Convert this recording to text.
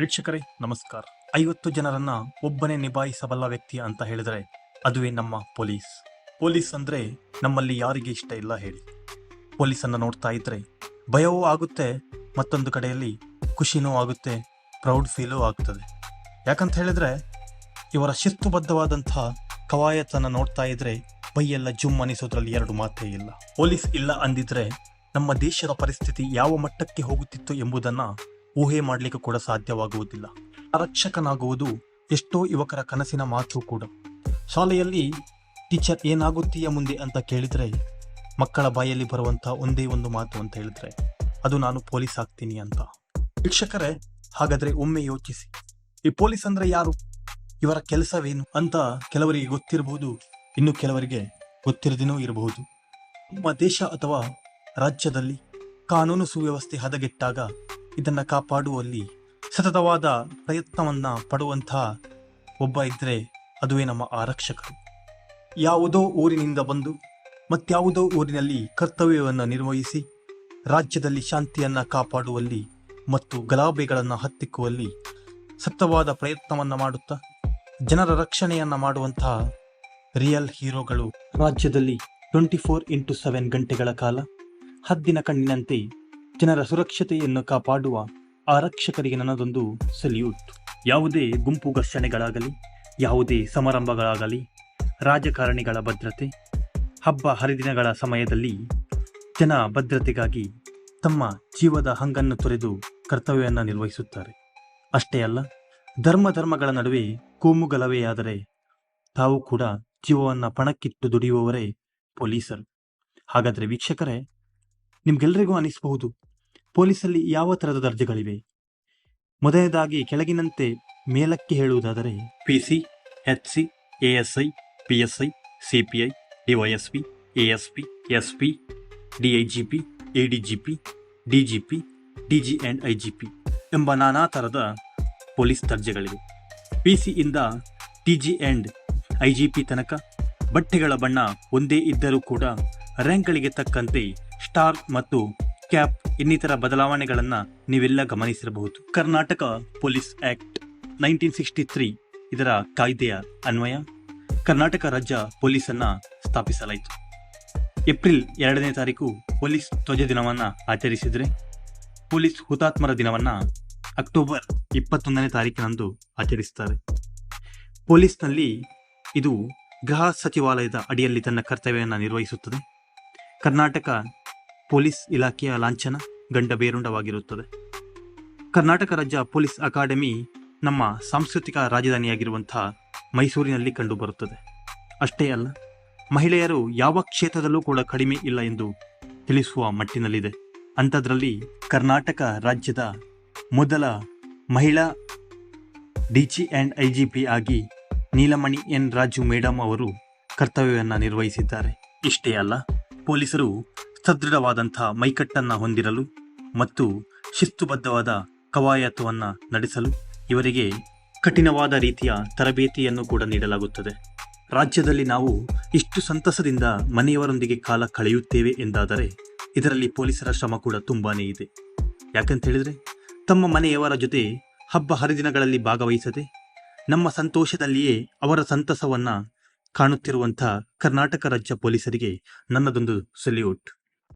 ವೀಕ್ಷಕರೇ ನಮಸ್ಕಾರ. ಐವತ್ತು ಜನರನ್ನ ಒಬ್ಬನೇ ನಿಭಾಯಿಸಬಲ್ಲ ವ್ಯಕ್ತಿ ಅಂತ ಹೇಳಿದರೆ ಅದುವೇ ನಮ್ಮ ಪೊಲೀಸ್. ಪೊಲೀಸ್ ಅಂದ್ರೆ ನಮ್ಮಲ್ಲಿ ಯಾರಿಗೆ ಇಷ್ಟ ಇಲ್ಲ ಹೇಳಿ. ಪೊಲೀಸನ್ನ ನೋಡ್ತಾ ಇದ್ರೆ ಭಯವೂ ಆಗುತ್ತೆ, ಮತ್ತೊಂದು ಕಡೆಯಲ್ಲಿ ಖುಷಿನೂ ಆಗುತ್ತೆ, ಪ್ರೌಡ್ ಫೀಲೂ ಆಗ್ತದೆ. ಯಾಕಂತ ಹೇಳಿದ್ರೆ ಇವರ ಶಿಸ್ತುಬದ್ಧವಾದಂತಹ ಕವಾಯತನ್ನ ನೋಡ್ತಾ ಇದ್ರೆ ಬೈಯೆಲ್ಲ ಜುಮ್ ಅನಿಸೋದ್ರಲ್ಲಿ ಎರಡು ಮಾತೇ ಇಲ್ಲ. ಪೊಲೀಸ್ ಇಲ್ಲ ಅಂದಿದ್ರೆ ನಮ್ಮ ದೇಶದ ಪರಿಸ್ಥಿತಿ ಯಾವ ಮಟ್ಟಕ್ಕೆ ಹೋಗುತ್ತಿತ್ತು ಎಂಬುದನ್ನ ಊಹೆ ಮಾಡಲಿಕ್ಕೆ ಕೂಡ ಸಾಧ್ಯವಾಗುವುದಿಲ್ಲ. ಆರಕ್ಷಕನಾಗುವುದು ಎಷ್ಟೋ ಯುವಕರ ಕನಸಿನ ಮಾತು ಕೂಡ. ಶಾಲೆಯಲ್ಲಿ ಟೀಚರ್ ಏನಾಗುತ್ತೀಯ ಮುಂದೆ ಅಂತ ಕೇಳಿದ್ರೆ ಮಕ್ಕಳ ಬಾಯಲ್ಲಿ ಬರುವಂಥ ಒಂದೇ ಒಂದು ಮಾತು ಅಂತ ಹೇಳಿದ್ರೆ, ಅದು ನಾನು ಪೊಲೀಸ್ ಆಗ್ತೀನಿ ಅಂತ. ಶಿಕ್ಷಕರೇ, ಹಾಗಾದ್ರೆ ಒಮ್ಮೆ ಯೋಚಿಸಿ. ಈ ಪೊಲೀಸ್ ಅಂದ್ರೆ ಯಾರು? ಇವರ ಕೆಲಸವೇನು ಅಂತ ಕೆಲವರಿಗೆ ಗೊತ್ತಿರಬಹುದು ಇನ್ನು ಕೆಲವರಿಗೆ ಗೊತ್ತಿರದೇನೂ ಇರಬಹುದು. ನಮ್ಮ ದೇಶ ಅಥವಾ ರಾಜ್ಯದಲ್ಲಿ ಕಾನೂನು ಸುವ್ಯವಸ್ಥೆ ಹದಗೆಟ್ಟಾಗ ಇದನ್ನ ಕಾಪಾಡುವಲ್ಲಿ ಸತತವಾದ ಪ್ರಯತ್ನವನ್ನು ಪಡುವಂತಹ ಒಬ್ಬ ಇದ್ರೆ ಅದುವೇ ನಮ್ಮ ಆರಕ್ಷಕರು. ಯಾವುದೋ ಊರಿನಿಂದ ಬಂದು ಮತ್ಯಾವುದೋ ಊರಿನಲ್ಲಿ ಕರ್ತವ್ಯವನ್ನು ನಿರ್ವಹಿಸಿ ರಾಜ್ಯದಲ್ಲಿ ಶಾಂತಿಯನ್ನು ಕಾಪಾಡುವಲ್ಲಿ ಮತ್ತು ಗಲಾಭೆಗಳನ್ನು ಹತ್ತಿಕ್ಕುವಲ್ಲಿ ಸತ್ತವಾದ ಪ್ರಯತ್ನವನ್ನು ಮಾಡುತ್ತಾ ಜನರ ರಕ್ಷಣೆಯನ್ನು ಮಾಡುವಂತಹ ರಿಯಲ್ ಹೀರೋಗಳು ರಾಜ್ಯದಲ್ಲಿ ಟ್ವೆಂಟಿ ಫೋರ್ ಇಂಟು ಸೆವೆನ್ ಗಂಟೆಗಳ ಕಾಲ ಹದ್ದಿನ ಕಣ್ಣಿನಂತೆ ಜನರ ಸುರಕ್ಷತೆಯನ್ನು ಕಾಪಾಡುವ ಆರಕ್ಷಕರಿಗೆ ನನ್ನದೊಂದು ಸಲ್ಯೂಟ್. ಯಾವುದೇ ಗುಂಪು ಘರ್ಷಣೆಗಳಾಗಲಿ, ಯಾವುದೇ ಸಮಾರಂಭಗಳಾಗಲಿ, ರಾಜಕಾರಣಿಗಳ ಭದ್ರತೆ, ಹಬ್ಬ ಹರಿದಿನಗಳ ಸಮಯದಲ್ಲಿ ಜನ ಭದ್ರತೆಗಾಗಿ ತಮ್ಮ ಜೀವದ ಹಂಗನ್ನು ತೊರೆದು ಕರ್ತವ್ಯವನ್ನು ನಿರ್ವಹಿಸುತ್ತಾರೆ. ಅಷ್ಟೇ ಅಲ್ಲ, ಧರ್ಮ ಧರ್ಮಗಳ ನಡುವೆ ಕೋಮು ಗಲಭೆಯಾದರೆ ತಾವು ಕೂಡ ಜೀವವನ್ನು ಪಣಕ್ಕಿಟ್ಟು ದುಡಿಯುವವರೇ ಪೊಲೀಸರು. ಹಾಗಾದರೆ ವೀಕ್ಷಕರೇ ನಿಮ್ಗೆಲ್ಲರಿಗೂ ಅನಿಸಬಹುದು. ಪೊಲೀಸಲ್ಲಿ ಯಾವ ಥರದ ದರ್ಜೆಗಳಿವೆ? ಮೊದಲನೇದಾಗಿ ಕೆಳಗಿನಂತೆ ಮೇಲಕ್ಕೆ ಹೇಳುವುದಾದರೆ, P C, H C, A S I, P S I, C P I DYS P, A S P S P, D I G P, A D G P, D G P, D G and I G P ಎಂಬ ನಾನಾ ಥರದ police ದರ್ಜೆಗಳಿವೆ. P ಇಂದ T G and I G P ತನಕ ಬಟ್ಟೆಗಳ ಬಣ್ಣ ಒಂದೇ ಇದ್ದರೂ ಕೂಡ ರ್ಯಾಂಕ್ಗಳಿಗೆ ತಕ್ಕಂತೆ ಸ್ಟಾರ್ ಮತ್ತು ಕ್ಯಾಪ್ ಇನ್ನಿತರ ಬದಲಾವಣೆಗಳನ್ನು ನೀವೆಲ್ಲ ಗಮನಿಸಿರಬಹುದು. Karnataka police act nineteen sixty three ಇದರ ಕಾಯ್ದೆಯ ಅನ್ವಯ ಕರ್ನಾಟಕ ರಾಜ್ಯ ಪೊಲೀಸನ್ನ ಸ್ಥಾಪಿಸಲಾಯಿತು. ಏಪ್ರಿಲ್ ಎರಡನೇ ತಾರೀಕು ಪೊಲೀಸ್ ಧ್ವಜ ದಿನವನ್ನ ಆಚರಿಸಿದರೆ ಪೊಲೀಸ್ ಹುತಾತ್ಮರ ದಿನವನ್ನ ಅಕ್ಟೋಬರ್ ಇಪ್ಪತ್ತೊಂದನೇ ತಾರೀಕಿನಂದು ಆಚರಿಸುತ್ತಾರೆ ಪೊಲೀಸ್ನಲ್ಲಿ ಇದು ಗೃಹ ಸಚಿವಾಲಯದ ಅಡಿಯಲ್ಲಿ ತನ್ನ ಕರ್ತವ್ಯವನ್ನು ನಿರ್ವಹಿಸುತ್ತದೆ. ಕರ್ನಾಟಕ ಪೊಲೀಸ್ ಇಲಾಖೆಯ ಲಾಂಛನ ಗಂಡ ಬೇರುಂಡವಾಗಿರುತ್ತದೆ. ಕರ್ನಾಟಕ ರಾಜ್ಯ ಪೊಲೀಸ್ ಅಕಾಡೆಮಿ ನಮ್ಮ ಸಾಂಸ್ಕೃತಿಕ ರಾಜಧಾನಿಯಾಗಿರುವಂತಹ ಮೈಸೂರಿನಲ್ಲಿ ಕಂಡುಬರುತ್ತದೆ. ಅಷ್ಟೇ ಅಲ್ಲ, ಮಹಿಳೆಯರು ಯಾವ ಕ್ಷೇತ್ರದಲ್ಲೂ ಕೂಡ ಕಡಿಮೆ ಇಲ್ಲ ಎಂದು ತಿಳಿಸುವ ಮಟ್ಟಿನಲ್ಲಿದೆ. ಅಂಥದ್ರಲ್ಲಿ ಕರ್ನಾಟಕ ರಾಜ್ಯದ ಮೊದಲ ಮಹಿಳಾ D G and I G P ಆಗಿ ನೀಲಮಣಿ ಎನ್ ರಾಜು ಮೇಡಮ್ ಅವರು ಕರ್ತವ್ಯವನ್ನು ನಿರ್ವಹಿಸಿದ್ದಾರೆ. ಇಷ್ಟೇ ಅಲ್ಲ, ಪೊಲೀಸರು ಸದೃಢವಾದಂಥ ಮೈಕಟ್ಟನ್ನು ಹೊಂದಿರಲು ಮತ್ತು ಶಿಸ್ತುಬದ್ಧವಾದ ಕವಾಯತವನ್ನು ನಡೆಸಲು ಇವರಿಗೆ ಕಠಿಣವಾದ ರೀತಿಯ ತರಬೇತಿಯನ್ನು ಕೂಡ ನೀಡಲಾಗುತ್ತದೆ. ರಾಜ್ಯದಲ್ಲಿ ನಾವು ಇಷ್ಟು ಸಂತಸದಿಂದ ಮನೆಯವರೊಂದಿಗೆ ಕಾಲ ಕಳೆಯುತ್ತೇವೆ ಎಂದಾದರೆ ಇದರಲ್ಲಿ ಪೊಲೀಸರ ಶ್ರಮ ಕೂಡ ತುಂಬಾನೇ ಇದೆ. ಯಾಕಂತ ಹೇಳಿದ್ರೆ ತಮ್ಮ ಮನೆಯವರ ಜೊತೆ ಹಬ್ಬ ಹರಿದಿನಗಳಲ್ಲಿ ಭಾಗವಹಿಸದೆ ನಮ್ಮ ಸಂತೋಷದಲ್ಲಿಯೇ ಅವರ ಸಂತಸವನ್ನು ಕಾಣುತ್ತಿರುವಂಥ ಕರ್ನಾಟಕ ರಾಜ್ಯ ಪೊಲೀಸರಿಗೆ ನನ್ನದೊಂದು ಸಲ್ಯೂಟ್.